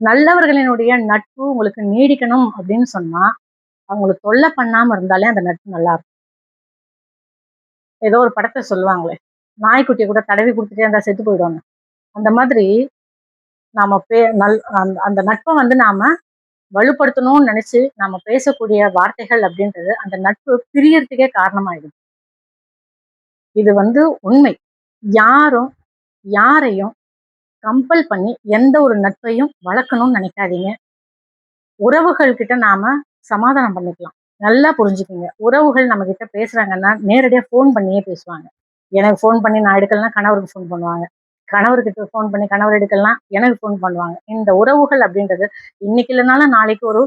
நல்லவர்களினுடைய நட்பு உங்களுக்கு நீடிக்கணும் அப்படின்னு சொன்னா அவங்களுக்கு தொல்லை பண்ணாம இருந்தாலே அந்த நட்பு நல்லா இருக்கும். ஏதோ ஒரு படத்தை சொல்லுவாங்களே நாய்க்குட்டியை கூட தடவி கொடுத்துட்டே இருந்தா செத்து போயிடுவாங்க. அந்த மாதிரி நாம பே நல் அந்த அந்த நட்பை வந்து நாம வலுப்படுத்தணும்னு நினைச்சு நாம பேசக்கூடிய வார்த்தைகள் அப்படின்றது அந்த நட்பு பிரியறதுக்கே காரணமாயிடும். இது வந்து உண்மை. யாரும் யாரையும் கம்பல் பண்ணி எந்த ஒரு நட்பையும் வளர்க்கணும்னு நினைக்காதீங்க. உறவுகள் கிட்ட நாம சமாதானம் பண்ணிக்கலாம். நல்லா புரிஞ்சுக்கோங்க. உறவுகள் நம்ம கிட்ட பேசுறாங்கன்னா நேரடியாக ஃபோன் பண்ணியே பேசுவாங்க. எனக்கு ஃபோன் பண்ணி நான் எடுக்கலன்னா கணவருக்கு ஃபோன் பண்ணுவாங்க. கணவர்கிட்ட ஃபோன் பண்ணி கணவர் எடுக்கலாம் எனக்கு ஃபோன் பண்ணுவாங்க. இந்த உறவுகள் அப்படின்றது இன்னைக்கு இல்லைனாலும் நாளைக்கு ஒரு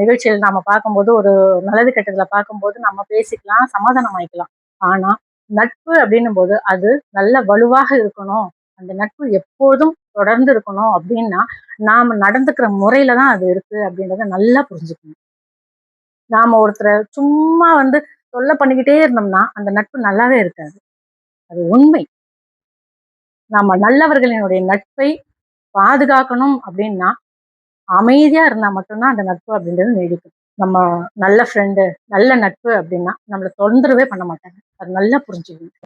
நிகழ்ச்சியில் நாம பார்க்கும்போது ஒரு நல்லது கெட்டதுல பார்க்கும்போது நம்ம பேசிக்கலாம் சமாதானம் ஆயிக்கலாம். ஆனா நட்பு அப்படின்னும் போது அது நல்ல வலுவாக இருக்கணும். அந்த நட்பு எப்போதும் தொடர்ந்து இருக்கணும் அப்படின்னா நாம நடந்துக்கிற முறையில தான் அது இருக்கு அப்படின்றத நல்லா புரிஞ்சுக்கணும். நாம ஒருத்தரை சும்மா வந்து தொல்லை பண்ணிக்கிட்டே இருந்தோம்னா அந்த நட்பு நல்லாவே இருக்காது. அது உண்மை. நாம நல்லவர்களினுடைய நட்பை பாதுகாக்கணும் அப்படின்னா அமைதியா இருந்தா மட்டும்தான் அந்த நட்பு அப்படின்றது நீடிக்கும். நம்ம நல்ல ஃப்ரெண்டு நல்ல நட்பு அப்படின்னா நம்மளை தொந்தரவே பண்ண மாட்டாங்க. அது நல்லா புரிஞ்சுக்கணும்.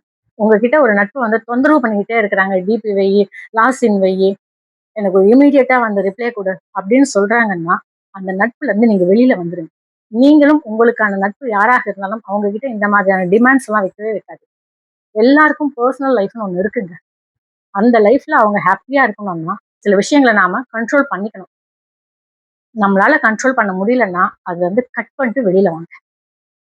உங்ககிட்ட ஒரு நட்பு வந்து தொந்தரவு பண்ணிக்கிட்டே இருக்கிறாங்க. DP why loss in why. எனக்கு இமீடியட்டா வந்து ரிப்ளை கொடு அப்படின்னு சொல்றாங்கன்னா அந்த நட்புல இருந்து நீங்க வெளியில வந்துருங்க. நீங்களும் உங்களுக்கான நட்பு யாராக இருந்தாலும் அவங்க கிட்ட இந்த மாதிரியான டிமாண்ட்ஸ் எல்லாம் வைக்கவே வைக்காது எல்லாருக்கும் பர்சனல் லைஃப்னு ஒன்று இருக்குங்க. அந்த லைஃப்ல அவங்க ஹாப்பியா இருக்கணும்னா சில விஷயங்களை நாம கண்ட்ரோல் பண்ணிக்கணும். நம்மளால கண்ட்ரோல் பண்ண முடியலன்னா அது வந்து கட் பண்ணிட்டு வெளியில வாங்க.